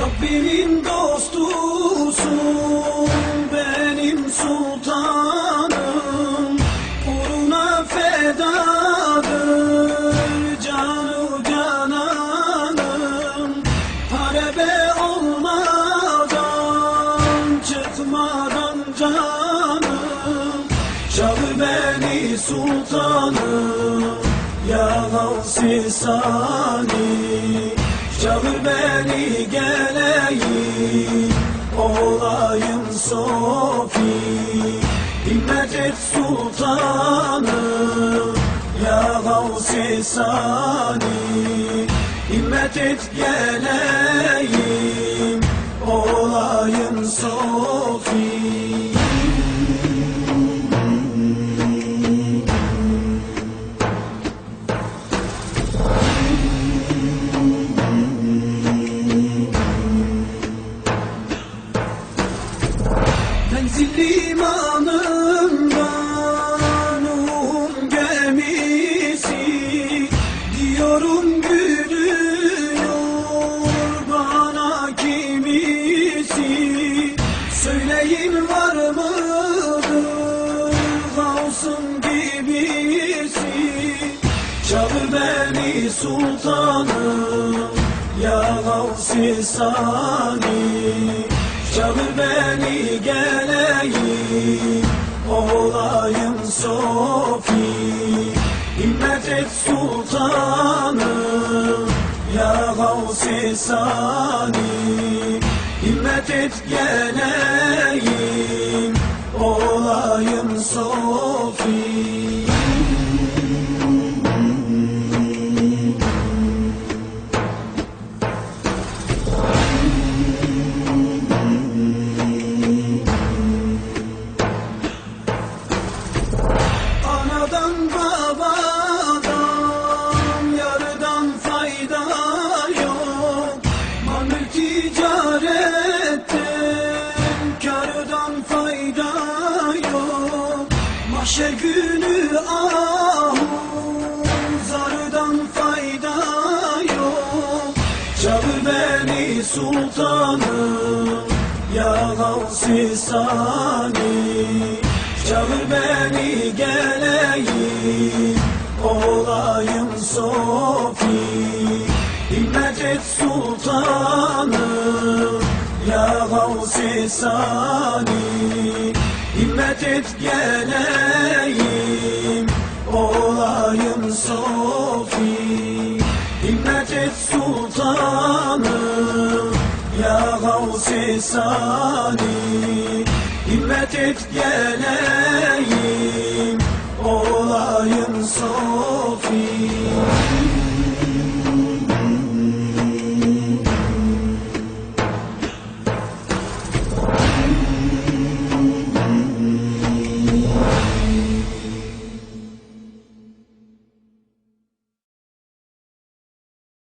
Rabbimin dostusun benim sultanım. Uğruna fedadır canım Çağır beni sultanım ya Gavsi Sani Çağır beni geleyim Olayım Sofi. Himmet et sultanım Ya Gavsi Sani Himmet et geleyim Olayım Sofi Menzil limanında Nuh'un gemisi. Diyorum gülüyor bana kimisi. Söyleyin var mıdır Gavs'ın gibisi? Çağır beni sultanım Ya Gavsi Sani Çağır beni geleyim Olayım Sofi. Himmet et sultanım Ya Gavsi Sani Himmet et geleyim fayda yok. Mahşer günü ahu zardan fayda yok. Çağır beni sultanım ya Gavsi Sani Çağır beni geleyim Olayım Sofi. Himmet et sultanım Ya Gavsi Sani Himmet et geleyim. Olayım Sofi Himmet et sultanım Ya Gavsi Sani Himmet et geleyim. Olayım son